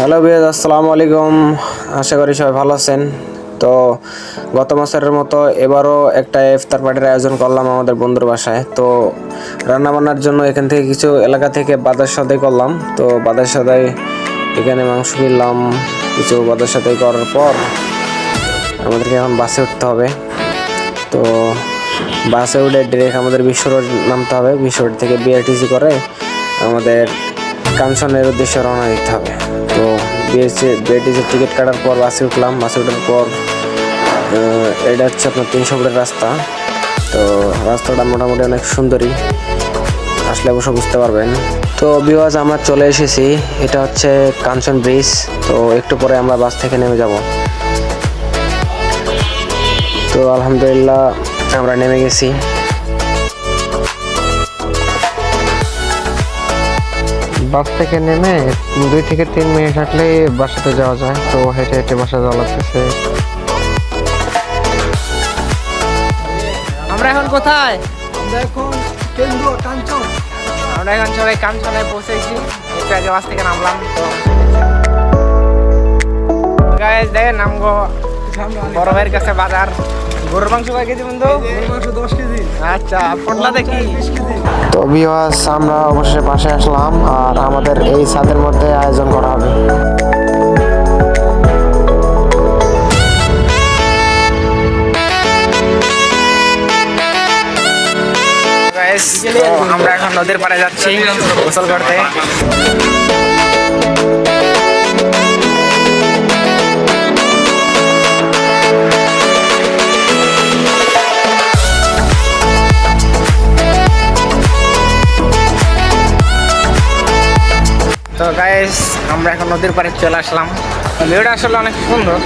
Hello বিয়াজ আসসালামু আলাইকুম। আশা করি সবাই ভালো আছেন। তো গত মাসের মতো এবারও একটা ইফতার পার্টির আয়োজন করলাম আমাদের বন্ধুর বাসায়। তো রান্না বান্নার জন্য এখান থেকে কিছু এলাকা থেকে বাজার সদাই করলাম। তো বাজার সদাই এখানে মাংস কিনলাম, কিছু বাজার সদাই করার পর আমাদেরকে এখন বাসে উঠতে হবে। তো বাসে উঠে ডিরেক্ট আমাদের বিশ্ব রোড নামতে হবে। বিশ্ব রোড থেকে বিআরটিসি করে আমাদের কাঞ্চনের উদ্দেশ্যে রওনা দিতে হবে। তো বিএসসি বিআরটিসির টিকিট কাটার পর বাসে উঠলাম। বাসে ওঠার পর এটা হচ্ছে আপনার তিনশো ফুটের রাস্তা। তো রাস্তাটা মোটামুটি অনেক সুন্দরী। আসলে অবশ্য বুঝতে পারবেন। তো বিওয়াজ আমরা চলে এসেছি। এটা হচ্ছে কাঞ্চন ব্রিজ তো একটু পরে আমরা বাস থেকে নেমে যাব। তো আলহামদুলিল্লাহ, আমরা নেমে গেছি। বাস থেকে নেমে দুই থেকে তিন মিনিট হাঁটলেই বাসাতে যাওয়া যায়। তো হেঁটে হেঁটে বাসা যাওয়া লাগতেছে। আমরা এখন কোথায়? আমরা এখন কেন্দ্র কাঞ্চন। আমরা এখন সবাই কাঞ্চনায় পৌঁছেছি। একটু আগে বাস থেকে নামলাম তো দেখেন নামগো। বড় ভাইয়ের কাছে বাজার। গরুর মাংস কয় কেজি বন্ধু? মাংস দশ কেজি আচ্ছা ফোনটা দেখি। তো বিওয়াস আমরা অবশেষে বাসে আসলাম আর আমাদের এই ছাদের মধ্যে আয়োজন করা হবে। আমরা এখন নদীর পাড়ে যাচ্ছি। গোসল করতে। আমরা এখন নদীর পাড়ে চলে আসলাম। ভিউটা আসলে অনেক সুন্দর।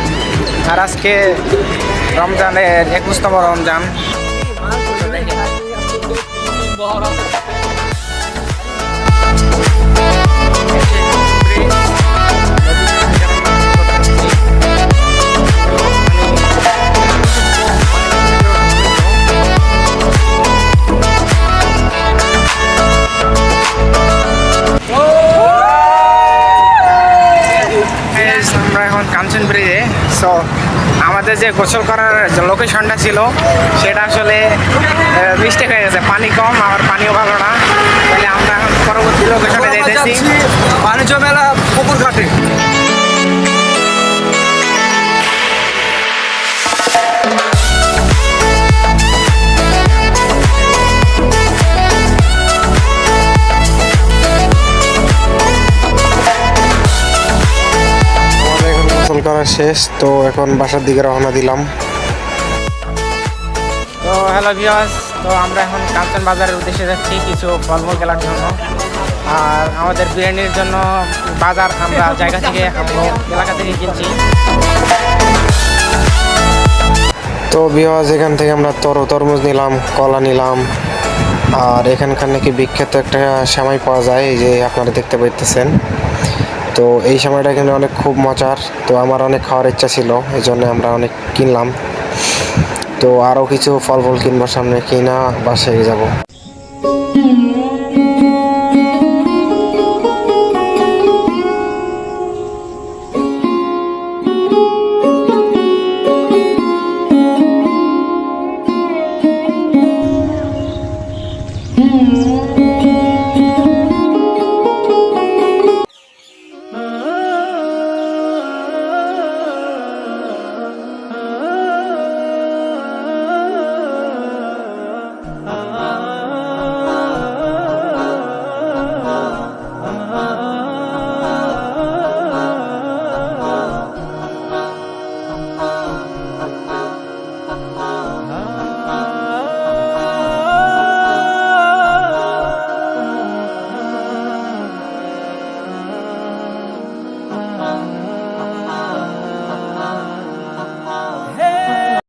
আর আজকে রমজানের একুশতম রমজান। আমাদের যে গোসল করার লোকেশনটা ছিল সেটা আসলে মিস্টেক হয়ে গেছে। পানি কম আবার পানিও ভালো না। তাহলে আমরা এখন পরবর্তী লোকেশনে যেতেছি বাণিজ্য মেলা পুকুর ঘাটে। করা শেষ তো এখন বাসার দিকে রওনা দিলাম। তো হ্যালো ভিওয়াস তো আমরা এখন কাঞ্চন বাজারের উদ্দেশ্যে যাচ্ছি কিছু ফলমূল কেনার জন্য। আর আমাদের বিরিয়ানির জন্য বাজার আমরা জায়গা থেকে আমরা এলাকা থেকে কিনছি। তো বিওয়াজ এখান থেকে আমরা তর তরমুজ নিলাম কলা নিলাম। আর এখানকার নাকি বিখ্যাত একটা সেমাই পাওয়া যায় এই যে আপনারা দেখতে পাইতেছেন। তো এই সময়টা কিন্তু অনেক খুব মজার। তো আমার অনেক খাওয়ার ইচ্ছা ছিল এই জন্য আমরা অনেক কিনলাম। তো আরও কিছু ফল ফল কিনবার সামনে, কিনা বাসায় যাব। Mm-hmm.